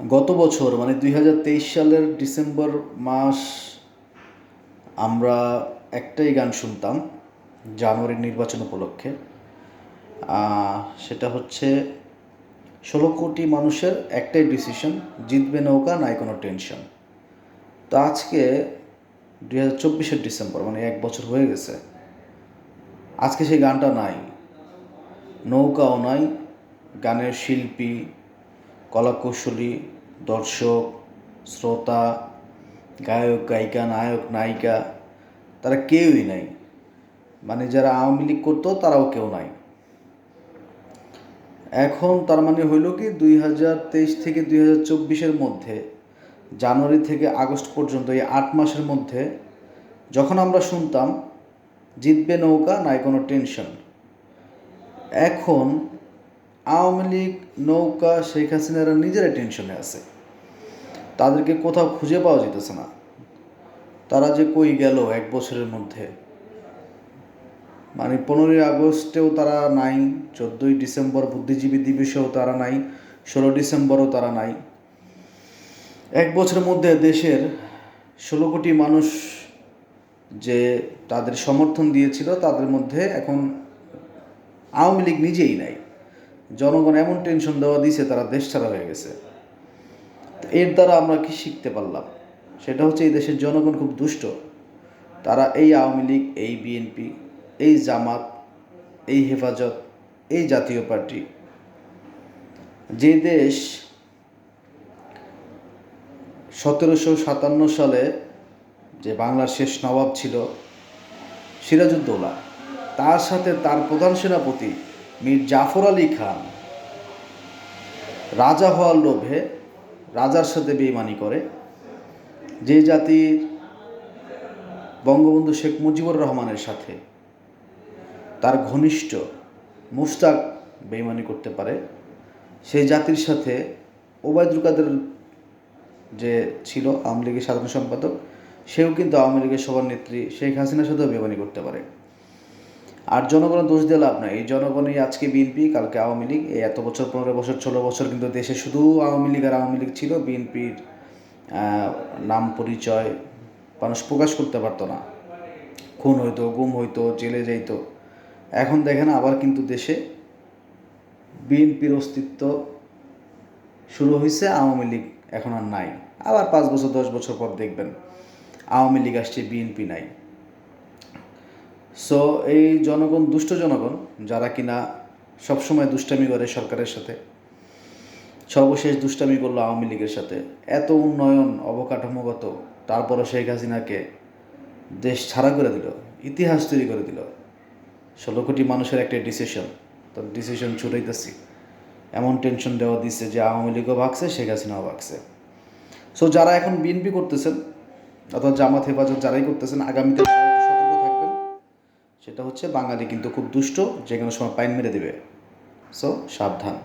গত বছর মানে দুই হাজার তেইশ সালের ডিসেম্বর মাস, আমরা একটাই গান শুনতাম, জানুয়ারির নির্বাচন উপলক্ষে। সেটা হচ্ছে ষোলো কোটি মানুষের একটাই ডিসিশন জিতবে নৌকা, নাই কোনো টেনশন তো আজকে দুই হাজার চব্বিশের ডিসেম্বর মানে এক বছর হয়ে গেছে, আজকে সেই গানটা নাই। নৌকাও নাই, গানের শিল্পী কলাকৌশলী, দর্শক, শ্রোতা, গায়ক, গায়িকা, নায়ক, নায়িকা, তারা কেউই নাই। মানে যারা আওয়ামী লীগ করতো, তারাও কেউ নাই। এখন তার মানে হইল কি, দুই হাজার তেইশ থেকে দুই হাজার চব্বিশের মধ্যে, জানুয়ারি থেকে আগস্ট পর্যন্ত, এই আট মাসের মধ্যে, যখন আমরা শুনতাম, জিতবে নৌকা, নাই কোনো টেনশন। এখন আওয়ামী লীগ, নৌকা, শেখ হাসিনারা নিজেরা টেনশনে আছে। তাদেরকে কোথাও খুঁজে পাওয়া যেতেছে না। তারা যে কই গেল এক বছরের মধ্যে। মানে পনেরোই আগস্টেও তারা নাই, চোদ্দোই ডিসেম্বর বুদ্ধিজীবী দিবসেও তারা নাই, ষোলো ডিসেম্বরও তারা নাই। এক বছরের মধ্যে দেশের ষোলো কোটি মানুষ যে তাদের সমর্থন দিয়েছিল, তাদের মধ্যে এখন আওয়ামী লীগ নিজেই নাই। জনগণ এমন টেনশন দেওয়া দিয়েছে তারা দেশ ছাড়া হয়ে গেছে। এর দ্বারা আমরা কি শিখতে পারলাম? সেটা হচ্ছে এই দেশের জনগণ খুব দুষ্ট। তারা এই আওয়ামী লীগ, এই বিএনপি এই জামাত, এই হেফাজত, এই জাতীয় পার্টি, যে দেশ সতেরোশো সাতান্ন সালে যে বাংলার শেষ নবাব ছিল, সিরাজউদ্দৌলা, তার সাথে তার প্রধান সেনাপতি মীর জাফর আলী খান। রাজা হওয়ার লোভে রাজার সাথে বেইমানি করে। যে জাতির বঙ্গবন্ধু শেখ মুজিবুর রহমানের সাথে তার ঘনিষ্ঠ মুস্তাক বেইমানি করতে পারে, সেই জাতির সাথে ওবায়দুল কাদের যে ছিল আওয়ামী লীগের সাধারণ সম্পাদক, সেও কিন্তু আওয়ামী লীগের সভানেত্রী শেখ হাসিনার সাথেও বেমানি করতে পারে। আর জনগণের দোষ দিয়ে লাভ নাই। এই জনগণই আজকে বিএনপি কালকে আওয়ামী লীগ। এই এত বছর, পনেরো বছর, ষোলো বছর কিন্তু দেশে শুধু আওয়ামী লীগ আর আওয়ামী লীগ ছিল। বিএনপির নাম পরিচয় মানুষ প্রকাশ করতে পারতো না। খুন হইতো, গুম হইতো, জেলে যাইতো। এখন দেখেন আবার কিন্তু দেশে বিএনপির অস্তিত্ব শুরু হয়েছে আওয়ামী লীগ, এখন আর নাই। আবার পাঁচ বছর, দশ বছর পর দেখবেন আওয়ামী লীগ আসছে বিএনপি নাই। সো এই জনগণ, দুষ্ট জনগণ, যারা কিনা সবসময় দুষ্টামি করে সরকারের সাথে, সর্বশেষ দুষ্টামি করল আওয়ামী লীগের সাথে, এত উন্নয়ন অবকাঠামোগত, তারপরও শেখ হাসিনাকে দেশ ছাড়া করে দিল, ইতিহাস তৈরি করে দিল। ষোলো কোটি মানুষের একটা ডিসিশন তো ডিসিশন ছুটাইতেছি। এমন টেনশন দেওয়া দিচ্ছে যে আওয়ামী লীগও ভাগছে, শেখ হাসিনাও ভাগছে। সো যারা এখন বিএনপি করতেছেন অথবা জামাত হেফাজত যারাই করতেছেন, আগামীতে সেটা হচ্ছে বাঙালি কিন্তু খুব দুষ্ট যে কোনো সময় পাইন মেরে দেবে। সো সাবধান।